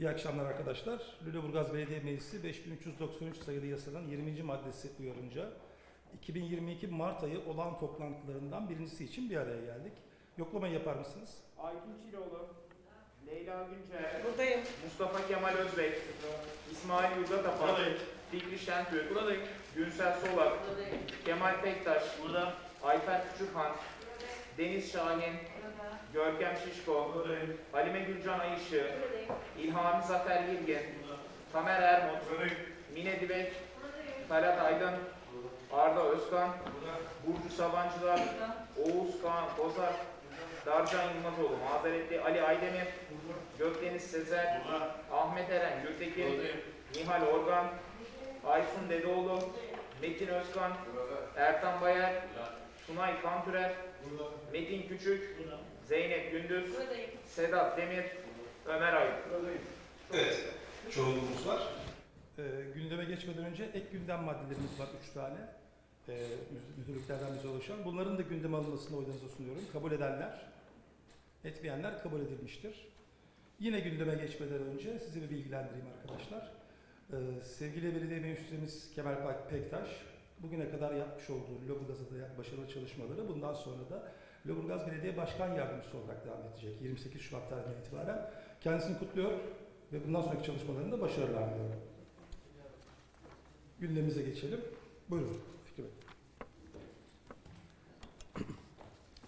İyi akşamlar arkadaşlar. Lüleburgaz Belediye Meclisi 5393 sayılı yasanın 20. maddesi uyarınca 2022 Mart ayı olağan toplantılarından birincisi için bir araya geldik. Yoklamayı yapar mısınız? Aygün Çiloğlu, Leyla Günçer, Buradayım. Mustafa Kemal Özbek, İsmail Yurdatapa, Fikri Şentürk, Günsel Solak, Kemal Pektaş, Ayfer Küçükhan, Deniz Şahin, Görkem Şişko, Halime Gülcan Ayışı, İlhami Zafer Yilgin, Tamer Ermut, Mine Dibek, Talat Aydın, Arda Özkan, Burcu Sabancılar, Oğuz Kaan Kozak, Darcan Yılmazoğlu, Mazeretli Ali Aydemir, Gökdeniz Sezer, Ahmet Eren Gültekin, Nihal Organ, Aysun Dedeoğlu, Metin Özkan, Ertan Bayar, Sunay Kantürer, Metin Küçük, Gündüz, Buradayım. Sedat Demir, Ömer Aydın. Evet. Çoğunluğumuz var. Ee, gündeme geçmeden önce ek gündem maddelerimiz var 3 tane. Müd- müdürlüklerden bize ulaşan. Bunların da gündeme alınmasını oylarınıza sunuyorum. Kabul edenler, etmeyenler kabul edilmiştir. Yine gündeme geçmeden önce sizi bir bilgilendireyim arkadaşlar. Ee, sevgili belediye meclisimiz Kemal Pektaş, bugüne kadar yapmış olduğu Lüleburgaz'da da başarılı çalışmaları bundan sonra da Lüleburgaz Belediye Başkan Yardımcısı olarak devam edecek. 28 Şubat tarihinden itibaren. Kendisini kutluyor ve bundan sonraki çalışmalarında başarılar diliyorum. Gündemimize geçelim. Buyurun Fikri Bey.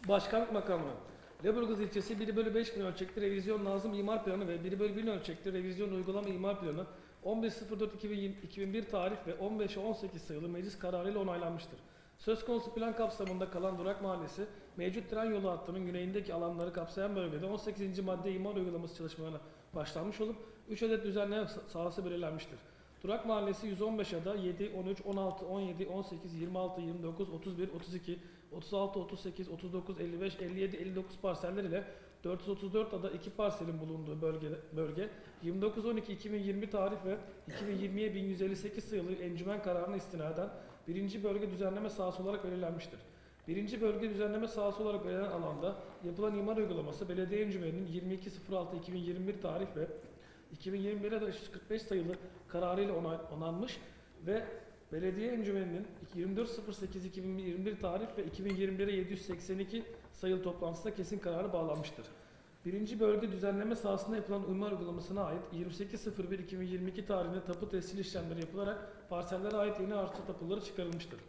Başkanlık makamı. Leburgaz ilçesi 1 bölü 5 bin ölçekli revizyon lazım imar planı ve 1 bölü 1000 ölçekli revizyon uygulama imar planı 11.04.2021 tarih ve 15-18 sayılı meclis kararıyla onaylanmıştır. Söz konusu plan kapsamında kalan Durak Mahallesi, mevcut tren yolu hattının güneyindeki alanları kapsayan bölgede 18. madde imar uygulaması çalışmalarına başlanmış olup 3 adet düzenleme sahası belirlenmiştir. Durak Mahallesi 115 ada 7, 13, 16, 17, 18, 26, 29, 31, 32, 36, 38, 39, 55, 57, 59 parseller ile 434 ada 2 parselin bulunduğu bölge, bölge 29-12-2020 tarih ve 2020'ye 1158 sayılı encümen kararına istinaden 1. bölge düzenleme sahası olarak belirlenmiştir. 1. bölge düzenleme sahası olarak belirlenen alanda yapılan imar uygulaması belediye encümeninin 22.06.2021 tarih ve 2021'e de 345 sayılı kararıyla onay, onanmış ve belediye encümeninin 24.08.2021 tarih ve 2021'e 782 sayılı toplantısında kesin kararı bağlanmıştır. Birinci bölge düzenleme sahasında yapılan imar uygulamasına ait 28.01.2022 tarihinde tapu tescil işlemleri yapılarak parsellere ait yeni arsa tapuları çıkarılmıştır.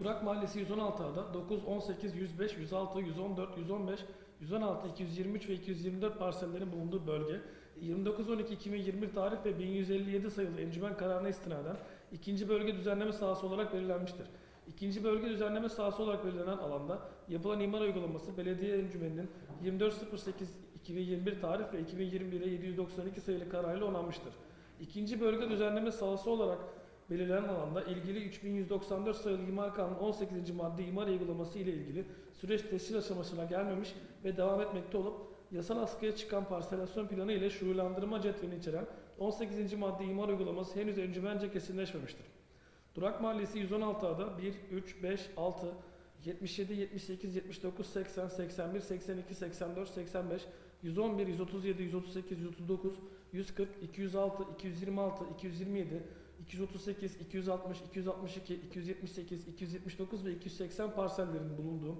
Durak Mahallesi 116 ada 9, 18, 105, 106, 114, 115, 116, 223 ve 224 parsellerin bulunduğu bölge 29.12.2021 tarih ve 1157 sayılı encümen kararına istinaden ikinci bölge düzenleme sahası olarak belirlenmiştir. İkinci bölge düzenleme sahası olarak belirlenen alanda yapılan imar uygulaması belediye encümeninin 24.08.2021 tarih ve 2021'e 792 sayılı kararıyla onanmıştır. İkinci bölge düzenleme sahası olarak belirlenen alanda ilgili 3194 sayılı imar kanunu 18. madde imar uygulaması ile ilgili süreç tescil aşamasına gelmemiş ve devam etmekte olup yasal askıya çıkan parselasyon planı ile şuurlandırma cetvelini içeren 18. madde imar uygulaması henüz encümence kesinleşmemiştir. Durak Mahallesi 116 ada 1, 3, 5, 6, 77, 78, 79, 80, 81, 82, 84, 85, 111, 137, 138, 139, 140, 206, 226, 227, 238, 260, 262, 278, 279 ve 280 parsellerin bulunduğu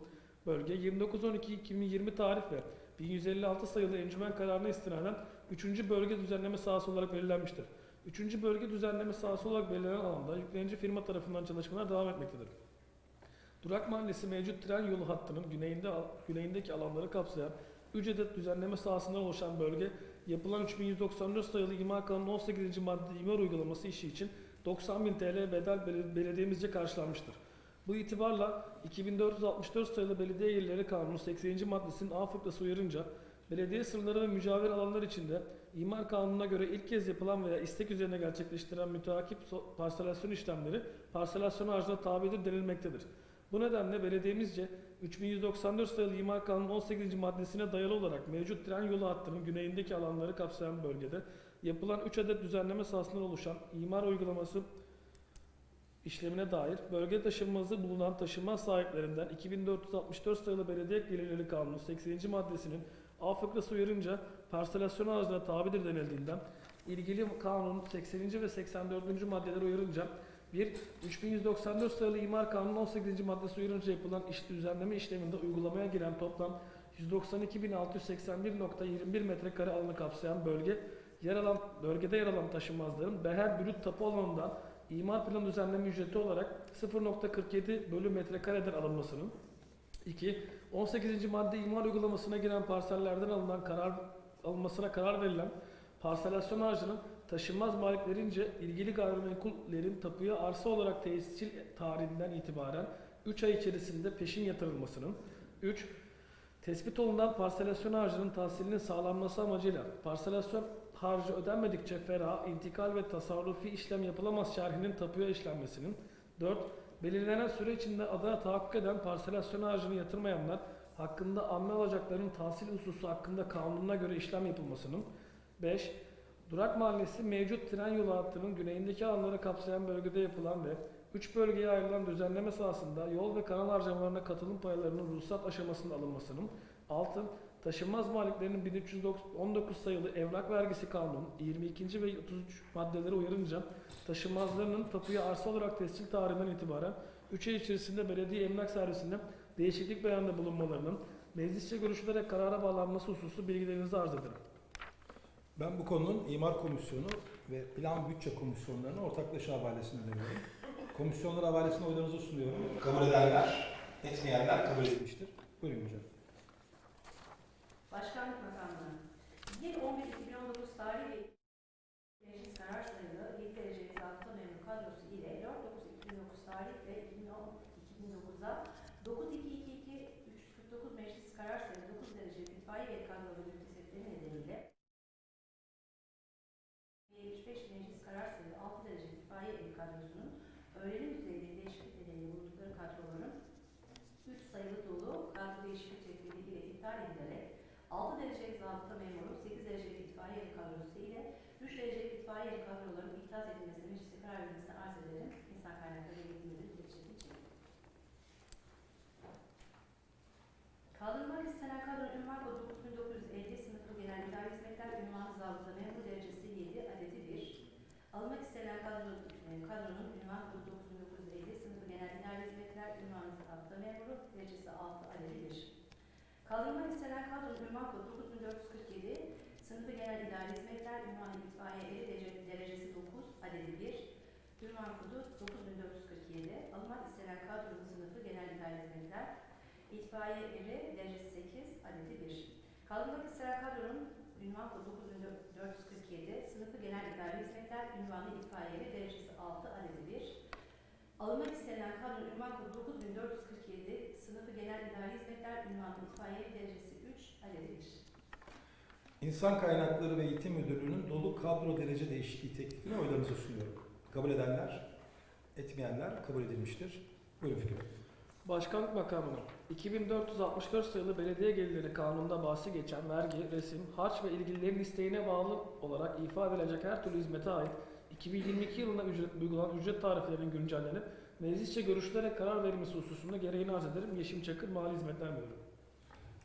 bölge 29.12.2020 tarih ve 1156 sayılı encümen kararına istinaden 3. bölge düzenleme sahası olarak belirlenmiştir. 3. bölge düzenleme sahası olarak belirlenen alanda yüklenici firma tarafından çalışmalar devam etmektedir. Durak Mahallesi mevcut tren yolu hattının güneyinde, güneyindeki alanları kapsayan 3 adet düzenleme sahasından oluşan bölge yapılan 3194 sayılı imar kanunu 18. madde imar uygulaması işi için 90.000 TL bedel bel- belediyemizce karşılanmıştır. Bu itibarla 2464 sayılı Belediye Yerleri Kanunu 80. maddesinin A fıkrası uyarınca belediye sınırları ve mücavir alanlar içinde imar kanununa göre ilk kez yapılan veya istek üzerine gerçekleştirilen müteakip parselasyon işlemleri parselasyon harcına tabidir denilmektedir. Bu nedenle belediyemizce 3194 sayılı imar kanunu 18. maddesine dayalı olarak mevcut tren yolu hattının güneyindeki alanları kapsayan bölgede yapılan 3 adet düzenleme sahasından oluşan imar uygulaması işlemine dair bölge taşınmazı bulunan taşınmaz sahiplerinden 2464 sayılı Belediye Gelirleri Kanunu 80. maddesinin A fıkrası uyarınca parselasyon ağacına tabidir denildiğinden ilgili kanunun 80. ve 84. maddeleri uyarınca bir 3194 sayılı imar kanunun 18. maddesi uyarınca yapılan iş düzenleme işleminde uygulamaya giren toplam 192.681.21 metrekare alanı kapsayan bölge yer alan bölgede yer alan taşınmazların Beher Brüt Tapu alanından imar planı düzenleme ücreti olarak 0.47 bölü metrekareden alınmasının 2. 18. madde imar uygulamasına giren parsellerden alınan karar alınmasına karar verilen parselasyon harcının taşınmaz maliklerince ilgili gayrimenkullerin tapuya arsa olarak tescil tarihinden itibaren 3 ay içerisinde peşin yatırılmasının 3. Tespit olunan parselasyon harcının tahsilinin sağlanması amacıyla parselasyon harcı ödenmedikçe ferah, intikal ve tasarrufi işlem yapılamaz şerhinin tapuya işlenmesinin 4. Belirlenen süre içinde adına tahakkuk eden parselasyon harcını yatırmayanlar hakkında amme alacaklarının tahsil hususu hakkında kanununa göre işlem yapılmasının 5. Durak Mahallesi mevcut tren yolu hattının güneyindeki alanları kapsayan bölgede yapılan ve 3 bölgeye ayrılan düzenleme sahasında yol ve kanal harcamalarına katılım paylarının ruhsat aşamasında alınmasının 6. Taşınmaz maliklerinin 1319 sayılı evrak vergisi kanunun 22. ve 33 maddeleri uyarınca taşınmazlarının tapuya arsa olarak tescil tarihinden itibaren 3 ay içerisinde belediye emlak servisinde değişiklik beyanında bulunmalarının meclisçe görüşülerek karara bağlanması hususu bilgilerinizi arz ederim. Ben bu konunun imar komisyonu ve plan bütçe komisyonlarına ortaklaşa havalesini öneriyorum. Komisyonlar havalesini oylarınıza sunuyorum. Kabul edenler, etmeyenler kabul edilmiştir. Buyurun hocam. Başkanlık Bakanlığı 1-11-2019 tarihi karar sayılı 7 derece zabıta memur kadrosu ile 4-9-2009 tarih ve 2010-2009'a 9-2-2-2-349 meclis karar sayılı 9 derece itfaiye ve kadrolu mütesetleri nedeniyle 75 meclis karar sayılı 6 derece itfaiye el kadrosunun öğrenim düzeyinde değişiklik nedeniyle bulundukları kadroların 3 sayılı dolu kadro değişiklik tedbiri ile iptal edilerek 6 derecelik zabıta memuru, 8 derecelik itfaiye kadrosu ile 3 derecelik itfaiye kadroların itiraz edilmesine meclise karar verilmesine arz ederim. İnsan kaynakları ve eğitim müdürü iletişim için. Kaldırılmak istenen kadronun ünvan kodu 9950 sınıfı genel idare hizmetler ünvanı zabıta memuru derecesi 7 adeti 1. Alınmak istenen kadro, e, kadronun ünvan kodu 9950 sınıfı genel idare hizmetler ünvanı zabıta memuru derecesi 6 adeti 1. Kaldırılmak istenen kadronun ünvan kodu 9447, sınıfı genel idare hizmetler, ünvanı itfaiye eri derece- derecesi 9, adedi 1, ünvan kodu 9447, alınmak istenen kadronun sınıfı genel idare hizmetler, itfaiye eri derecesi 8, adedi 1. Kaldırılmak istenen kadronun kodu 9447, sınıfı genel idare hizmetler, ünvanı itfaiye eri derecesi 6, adedi 1. Alınmak istenen kadro ünvan kodu 9447, sınıfı genel idari hizmetler ünvanı itfaiye derecesi 3, adedi 1. İnsan Kaynakları ve Eğitim Müdürlüğü'nün dolu kadro derece değişikliği teklifini oylarınıza sunuyorum. Kabul edenler, etmeyenler kabul edilmiştir. Buyurun Fikri Bey. Başkanlık makamına 2464 sayılı belediye gelirleri kanununda bahsi geçen vergi, resim, harç ve ilgililerin isteğine bağlı olarak ifade edilecek her türlü hizmete ait 2022 yılında ücret, uygulanan ücret tariflerinin güncellenip meclisçe görüşülerek karar verilmesi hususunda gereğini arz ederim. Yeşim Çakır Mali Hizmetler Müdürü.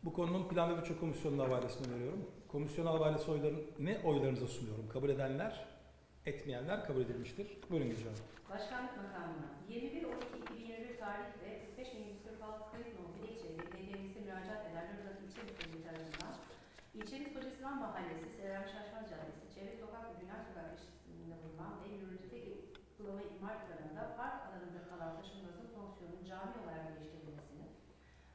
Bu konunun plan ve bütçe komisyonuna havalesini öneriyorum. Komisyon havalesi oyların, ne oylarınıza sunuyorum? Kabul edenler, etmeyenler kabul edilmiştir. Buyurun Gülcan. Başkanlık makamına 21.12.2021 tarih ve 45.146 kayıt nolu dilekçeyle belediyemize müracaat eden Rıdvat İlçe Müdürlüğü tarafından Kocasinan Mahallesi, Selam Şaşmaz Caddesi, Çevre Sokak ve Günler Sokak ilişkisinde bulunan ve yürürlükteki uygulama imar planında park alanında kalan taşınmazın fonksiyonunun cami olarak geliştirilmesini,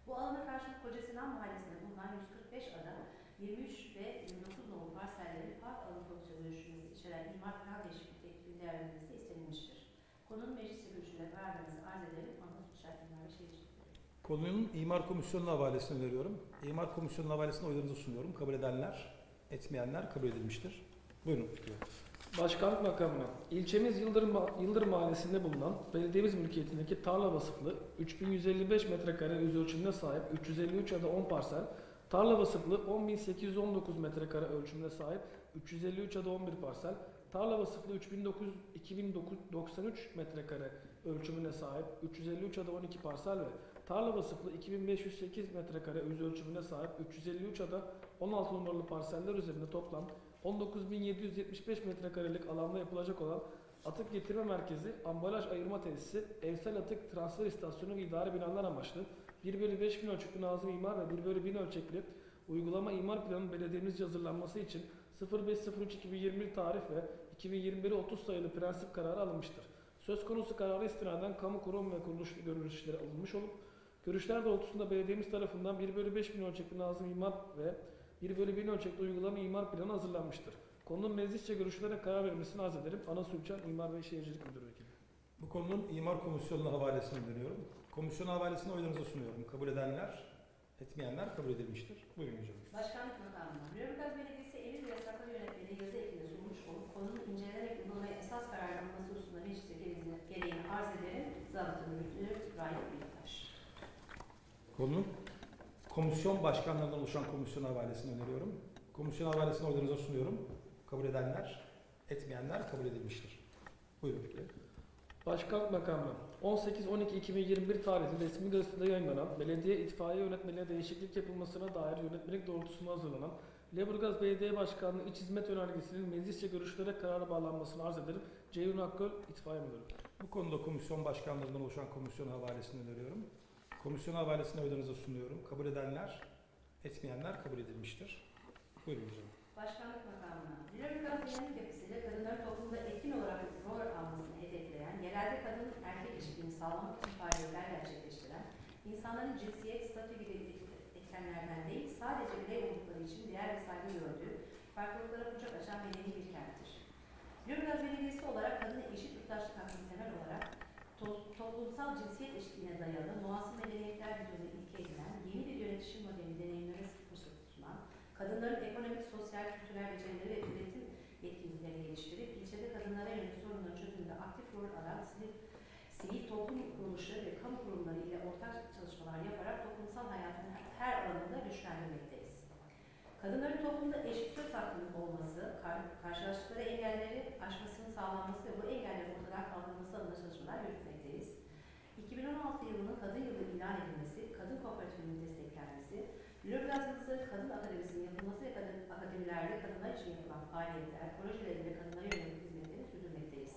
bu alana karşılık Kocasinan Mahallesi'nde bulunan 145 ada, 23 ve 29 nolu parsellerin park alanı fonksiyonu dönüşümünü içeren imar plan değişiklik teklifinin değerlendirilmesi istenilmiştir. Konunun meclis karar vermesi arz ederim. Anadolu Suçlar İmar. Konunun imar komisyonuna havalesini öneriyorum. İmar komisyonuna havalesini oylarınıza sunuyorum. Kabul edenler, etmeyenler kabul edilmiştir. Buyurun Fikri. Başkanlık makamına ilçemiz Yıldırım, Yıldırım Mahallesi'nde bulunan belediyemiz mülkiyetindeki tarla vasıflı 3155 metrekare yüz ölçümüne sahip 353 ya da 10 parsel, tarla vasıflı 10.819 metrekare ölçümüne sahip 353 ya da 11 parsel, tarla vasıflı 3900 2093 metrekare ölçümüne sahip 353 ya da 12 parsel ve tarla vasıflı 2508 metrekare yüz ölçümüne sahip 353 ya da 16 numaralı parseller üzerinde toplam 19.775 metrekarelik alanda yapılacak olan atık getirme merkezi, ambalaj ayırma tesisi, evsel atık transfer istasyonu ve idari binalar amaçlı 1 bölü 5 bin ölçekli Nazım İmar ve 1 bölü 1000 ölçekli uygulama imar planının belediyemizce hazırlanması için 05.03.2021 tarih ve 2021'e 30 sayılı prensip kararı alınmıştır. Söz konusu karara istinaden kamu kurum ve kuruluş görüşleri alınmış olup görüşler doğrultusunda belediyemiz tarafından 1 bölü 5 bin ölçekli Nazım İmar ve 1 bölü 1000 ölçekli uygulama imar planı hazırlanmıştır. Konunun meclisçe görüşlere karar verilmesini arz ederim. Ana Sülçen İmar ve Şehircilik Müdürü Vekili. Bu konunun imar komisyonuna havalesini öneriyorum. Komisyon havalesini oylarınıza sunuyorum. Kabul edenler, etmeyenler kabul edilmiştir. Buyurun hocam. Başkanlık makamına. Lüleburgaz Belediyesi emir ve yasaklar yönetmeliği yazı ekinde sunmuş olup konunun incelenerek uygulamaya esas karar alınması hususunda meclise gereğini, gereğini arz ederim. Zabıta Müdürü Rahip Biltaş. Konunun komisyon başkanlarından oluşan komisyon havalesini öneriyorum. Komisyon havalesini oylarınıza sunuyorum. Kabul edenler, etmeyenler kabul edilmiştir. Buyurun Fikri. Başkanlık Makamı 18-12-2021 tarihli resmi gazetede yayınlanan belediye itfaiye yönetmeliğine değişiklik yapılmasına dair yönetmelik doğrultusunda hazırlanan Leburgaz Belediye Başkanlığı İç Hizmet Önergesi'nin meclisçe görüşlere karara bağlanmasını arz ederim. Ceyhun Akgöl, İtfaiye Müdürü. Bu konuda komisyon başkanlarından oluşan komisyon havalesini öneriyorum. Komisyon havalesini oylarınıza sunuyorum. Kabul edenler, etmeyenler kabul edilmiştir. Buyurun hocam. Başkanlık makamına. Lüleburgaz dinamik yapısıyla kadınların toplumda etkin olarak rol almasını hedefleyen, yerelde kadın erkek eşitliğini sağlamak için faaliyetler gerçekleştiren, insanların cinsiyet, statü gibi etkenlerden değil, sadece birey oldukları için değer ve saygı gördüğü, farklılıklara kucak açan medeni bir kenttir. Lüleburgaz Belediyesi olarak kadına eşit yurttaşlık hakkını temel olarak to- toplumsal cinsiyet eşitliğine dayalı muasır medeniyetler düzeni ilke edinen yeni bir yönetişim modeli deneyimlemesi fırsatı sunan, kadınların ekonomik, sosyal, kültürel becerileri ve üretim yetkinliklerini geliştirip ilçede kadınlara yönelik sorunların çözümünde aktif rol alan sivil, sivil toplum kuruluşları ve kamu kurumları ile ortak çalışmalar yaparak toplumsal hayatın her alanında güçlendirmekteyiz. Kadınların toplumda eşit söz hakkının olması, kar- karşılaştıkları engelleri aşmasının sağlanması ve bu engellerin ortadan kaldırılması adına çalışmalar yürütmekteyiz. 2016 yılının Kadın Yılı ilan edilmesi, kadın kooperatifinin desteklenmesi, Lüleburgaz Yıldızları Kadın Akademisi'nin yapılması ve kadın akademilerde kadınlar için yapılan faaliyetler, projeleriyle kadınlara yönelik hizmetleri sürdürmekteyiz.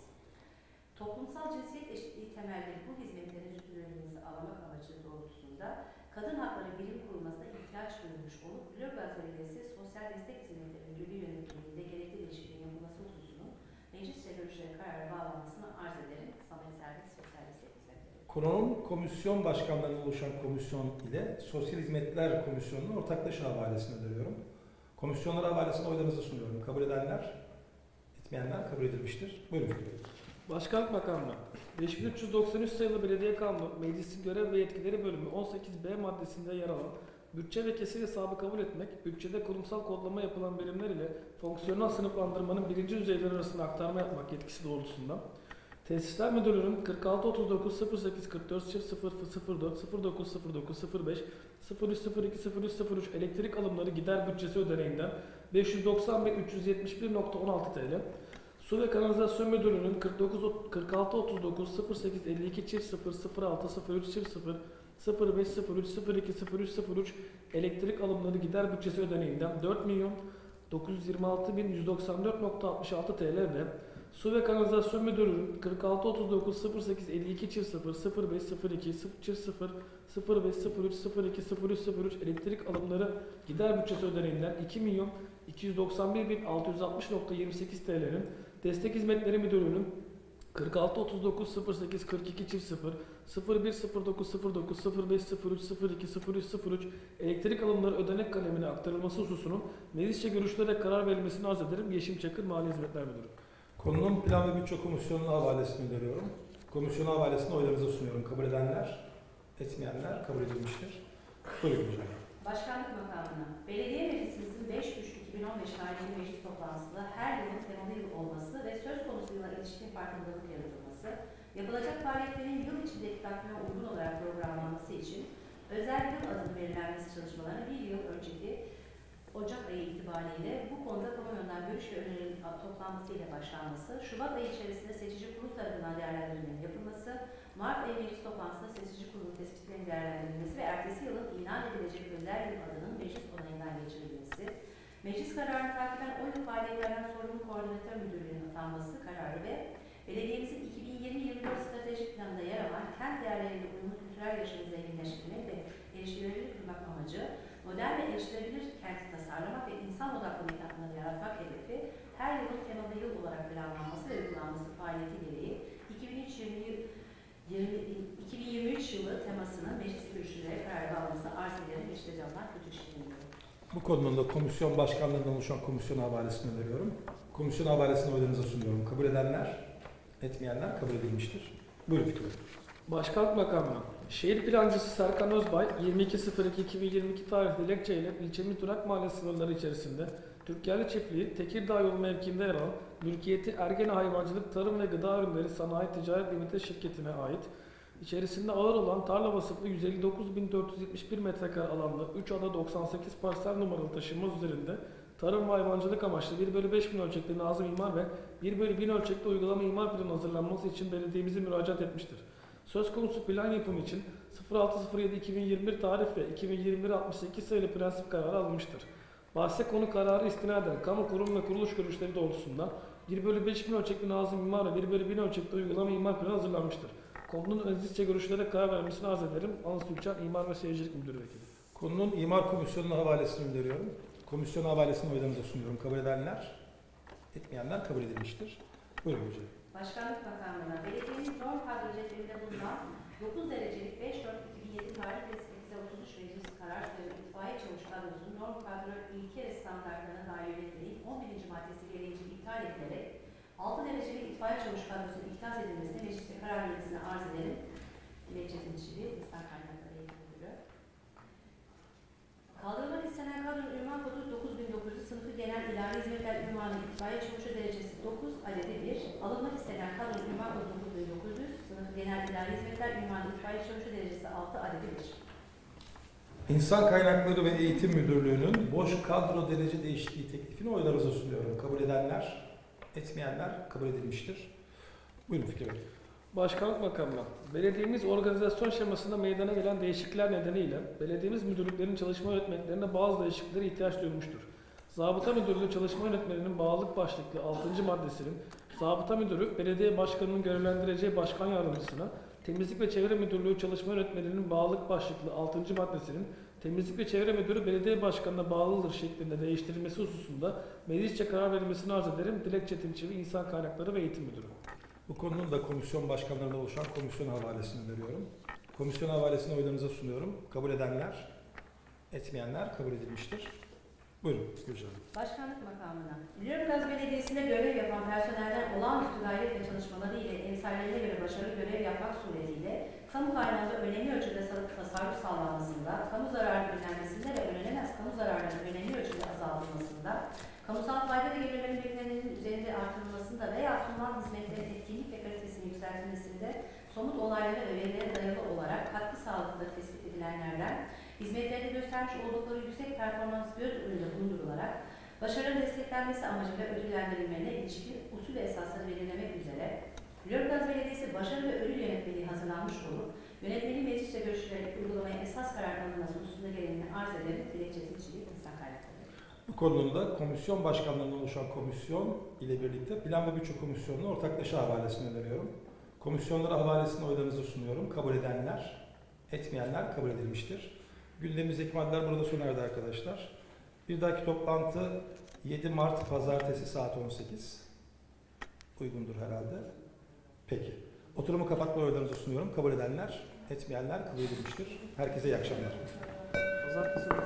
Toplumsal cinsiyet eşitliği temelli bu hizmetlerin sürdürülmesi sağlamak amacı doğrultusunda kadın hakları bilim kurulmasına ihtiyaç duyulmuş olup Lüleburgaz Belediyesi Sosyal Destek Hizmetleri Müdürlüğü yönetimiyle gerekli değişikliğin yapılması hususunun meclisçe görüşlere karara bağlanmasını arz ederim. Samet Servis Sosyal Destek Hizmetleri. Komisyon başkanlarından oluşan komisyon ile Sosyal Hizmetler Komisyonu'nun ortaklaşa havalesini öneriyorum. Komisyonlar havalesini oylarınıza sunuyorum. Kabul edenler, etmeyenler kabul edilmiştir. Buyurun. Başkanlık Makamına 5393 sayılı Belediye Kanunu Meclisin Görev ve Yetkileri Bölümü 18b maddesinde yer alan bütçe ve kesir hesabı kabul etmek, bütçede kurumsal kodlama yapılan birimler ile fonksiyonel sınıflandırmanın birinci düzeyleri arasında aktarma yapmak yetkisi doğrultusunda. Tesisler Müdürlüğü'nün 4639 08 44 0 04 09 09 05 0302 0303 elektrik alımları gider bütçesi ödeneğinden 590 371.16 TL Su ve Kanalizasyon Müdürlüğü'nün 49 46 39 08 52 çift 0 06 03 çift 0 05 03 02 03 03 elektrik alımları gider bütçesi ödeneğinden 4 milyon 926.194.66 TL ve Su ve Kanalizasyon Müdürlüğü'nün 46 39 08 52 çift 0 05 02 çift 0 05 03 02 03 03 elektrik alımları gider bütçesi ödeneğinden 2 milyon 291.660.28 TL'nin Destek Hizmetleri Müdürlüğü'nün 46 39 08 42 çift 0 01 09 09 05 03 02 03 03 elektrik alımları ödenek kalemine aktarılması hususunun meclisçe görüşlere karar verilmesini arz ederim. Yeşim Çakır Mali Hizmetler Müdürü. Konunun Plan ve Bütçe Komisyonu'nun havalesini öneriyorum. Komisyon havalesini oylarınıza sunuyorum. Kabul edenler, etmeyenler kabul edilmiştir. Buyurun hocam. Başkanlık makamına. Belediye Meclisimizin 5 3 2015 tarihli meclis toplantısında her yılın temalı yıl olması ve söz konusu yıla ilişkin farkındalık yaratılması, yapılacak faaliyetlerin yıl içindeki takvime uygun olarak programlanması için özel yıl adını belirlenmesi çalışmalarına bir yıl önceki Ocak ayı itibariyle bu konuda kamuoyundan görüş ve önerilerin toplanmasıyla başlanması, Şubat ayı içerisinde seçici kurul tarafından değerlendirmenin yapılması, Mart ayı meclis toplantısında seçici kurulun tespitlerinin değerlendirilmesi ve ertesi yılın ilan edilecek özel yıl adının meclis onayından geçirilmesi, meclis kararını takiben oyun faaliyetlerden sorumlu koordinatör müdürlüğünün atanması kararı ve belediyemizin 2020-24 stratejik planında yer alan kent değerleriyle uyumlu kültürel yaşamı zenginleştirmek ve erişilebilir kılmak amacı, modern ve erişilebilir kenti tasarlamak ve insan odaklı mekanları yaratmak hedefi her yılın temalı yıl olarak planlanması ve uygulanması faaliyeti gereği 2023 yılı temasının meclis görüşülere karar alması arz ederim. İşte canlar kötü. Bu konunun da komisyon başkanlığından oluşan komisyon havalesini öneriyorum. Komisyon havalesini oylarınıza sunuyorum. Kabul edenler, etmeyenler kabul edilmiştir. Buyurun Fikri Bey. Başkanlık. Şehir plancısı Serkan Özbay 22.02.2022 tarihli dilekçeyle ilçemiz Durak Mahalle sınırları içerisinde Türkiye'li çiftliği Tekirdağ yolu mevkiinde yer alan mülkiyeti Ergene Hayvancılık Tarım ve Gıda Ürünleri Sanayi Ticaret Limited şirketine ait içerisinde ağır olan tarla vasıflı 159.471 metrekare alanda 3 ada 98 parsel numaralı taşınmaz üzerinde tarım ve hayvancılık amaçlı 1 bölü 5 bin ölçekli Nazım İmar ve 1 bölü 1000 ölçekli uygulama imar planı hazırlanması için belediyemize müracaat etmiştir. Söz konusu plan yapımı için 06.07.2021 tarih ve 2021-68 sayılı prensip kararı alınmıştır. Bahse konu kararı istinaden kamu kurum ve kuruluş görüşleri doğrultusunda 1 bölü 5 bin ölçekli Nazım İmar ve 1 bölü 1000 ölçekli uygulama imar planı hazırlanmıştır. Konunun özlükçe görüşlere karar vermesini arz ederim. Anıl Türkçen İmar ve Seyircilik Müdürü Vekili. Konunun imar komisyonuna havalesini öneriyorum. Komisyon havalesini oylarınıza sunuyorum. Kabul edenler, etmeyenler kabul edilmiştir. Buyurun hocam. Başkanlık makamına belediyenin norm kadro cetvelinde bulunan 9 derecelik 5-4-2007 tarih ve 8'e 33 meclis karar sayılı itfaiye çavuş kadrosunun norm kadro ilke ve standartlarına dair yönetmeliğin 11. maddesi gereğince iptal edilerek 6 derecelik itfaiye çavuş kadrosunun ikaz edilmesine mecliste karar verilmesine arz ederim. Dilekçe Dinçili, İnsan Kaynakları Müdürü. Kaldırılmak istenen kadronun ünvan kodu 9900 sınıfı genel idari hizmetler ünvanı itfaiye çavuşu derecesi 9 adedi 1. Alınmak istenen kadronun ünvan kodu 9900 sınıfı genel idari hizmetler ünvanı itfaiye çavuşu derecesi 6 adedi 1. İnsan Kaynakları ve Eğitim Müdürlüğü'nün boş kadro derece değişikliği teklifini oylarınıza sunuyorum. Kabul edenler, etmeyenler kabul edilmiştir. Buyurun Fikri Bey. Başkanlık makamına. Belediyemiz organizasyon şemasında meydana gelen değişiklikler nedeniyle belediyemiz müdürlüklerinin çalışma yönetmeliklerinde bazı değişikliklere ihtiyaç duyulmuştur. Zabıta Müdürlüğü Çalışma Yönetmeliğinin bağlılık başlıklı 6. maddesinin Zabıta Müdürü, belediye başkanının görevlendireceği başkan yardımcısına, Temizlik ve Çevre Müdürlüğü Çalışma Yönetmeliğinin bağlılık başlıklı 6. maddesinin Temizlik ve Çevre Müdürü belediye başkanına bağlıdır şeklinde değiştirilmesi hususunda meclisçe karar verilmesini arz ederim. Dilek Çetin Çivi, İnsan Kaynakları ve Eğitim Müdürü. Bu konunun da komisyon başkanlarından oluşan komisyon havalesini öneriyorum. Komisyon havalesini oylarınıza sunuyorum. Kabul edenler, etmeyenler kabul edilmiştir. Buyurun Gülcan. Başkanlık makamına. Lüleburgaz Belediyesi'nde görev yapan personelden olağanüstü gayret ve çalışmaları ile emsallerine göre başarılı görev yapmak suretiyle kamu kaynağında önemli ölçüde sa- tasarruf sağlanmasında, kamu zararı önlenmesinde ve önlenemez kamu zararlarının önemli ölçüde azaltılmasında, kamusal fayda ve gelirlerin beklenenin üzerinde artırılmasında veya sunulan hizmetlerin etkinlik ve kalitesinin yükseltilmesinde somut olaylara ve verilere dayalı olarak katkı sağladıkları tespit edilenlerden hizmetlerinde göstermiş oldukları yüksek performans göz önünde bulundurularak başarının desteklenmesi amacıyla ödüllendirilmelerine ilişkin usul ve esasları belirlemek üzere Lörgaz Belediyesi başarı ve ödül yönetmeliği hazırlanmış olup yönetmeliği meclisle görüşülerek uygulamaya esas karar alınması hususunda gelenini arz ederek dilekçe seçilik insan kaynakları. Bu konunun da komisyon başkanlarından oluşan komisyon ile birlikte Plan ve Bütçe Komisyonu'nun ortaklaşa havalesini öneriyorum. Komisyonlara havalesini oylarınıza sunuyorum. Kabul edenler, etmeyenler kabul edilmiştir. Gündemimizdeki maddeler burada sona erdi arkadaşlar. Bir dahaki toplantı 7 Mart Pazartesi saat 18. Uygundur herhalde. Peki. Oturumu kapatma oylarınızı sunuyorum. Kabul edenler, etmeyenler kabul edilmiştir. Herkese iyi akşamlar. Pazartesi